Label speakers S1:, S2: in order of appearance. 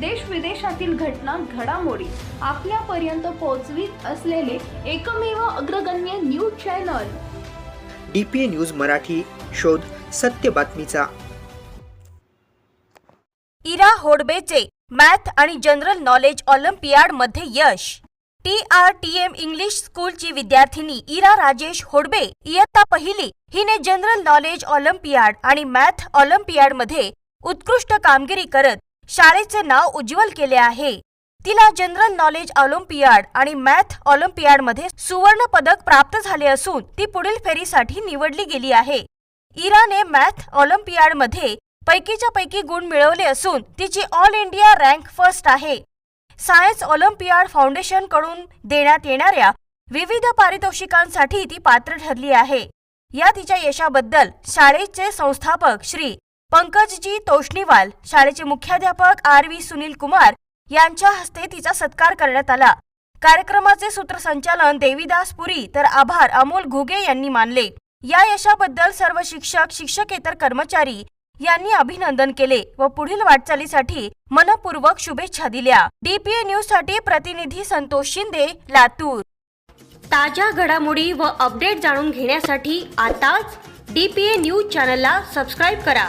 S1: देश विदेशातील घटना घडामोडी आपल्यापर्यंत पोहोचवीत असलेले एकमेव अग्रगण्य news channel.
S2: D P A news Marathi शोध सत्य बातमीचा.
S3: इरा होडबेचे मॅथ आणि जनरल नॉलेज ऑलिम्पियाडमध्ये यश. T R T M English स्कूलची विद्यार्थिनी इरा राजेश होडबे इयत्ता पहिली हिने जनरल नॉलेज ऑलिम्पियाड आणि मॅथ ऑलिम्पियाडमध्ये उत्कृष्ट कामगिरी करत शाळेचे नाव उज्ज्वल केले आहे. तिला जनरल नॉलेज ऑलिम्पियाड आणि मॅथ ऑलिम्पियाडमध्ये सुवर्ण पदक प्राप्त झाले असून ती पुढील फेरीसाठी निवडली गेली आहे. इराने मॅथ ऑलिम्पियाडमध्ये पैकीच्या पैकी गुण मिळवले असून तिची ऑल इंडिया रँक फर्स्ट आहे. सायन्स ऑलिम्पियाड फाउंडेशनकडून देण्यात येणाऱ्या विविध पारितोषिकांसाठी ती पात्र ठरली आहे. या तिच्या यशाबद्दल शाळेचे संस्थापक श्री. पंकजजी तोष्णीवाल शाळेचे मुख्याध्यापक आर व्ही सुनील कुमार यांच्या हस्ते तिचा सत्कार करण्यात आला. कार्यक्रमाचे सूत्रसंचालन देवीदास पुरी तर आभार अमोल घुगे यांनी मानले. या यशाबद्दल सर्व शिक्षक शिक्षकेतर कर्मचारी यांनी अभिनंदन केले व पुढील वाटचालीसाठी मनपूर्वक शुभेच्छा दिल्या. डीपीए न्यूजसाठी प्रतिनिधी संतोष शिंदे लातूर. ताज्या घडामोडी व अपडेट जाणून घेण्यासाठी आताच डीपीए न्यूज चॅनलला सबस्क्राईब करा.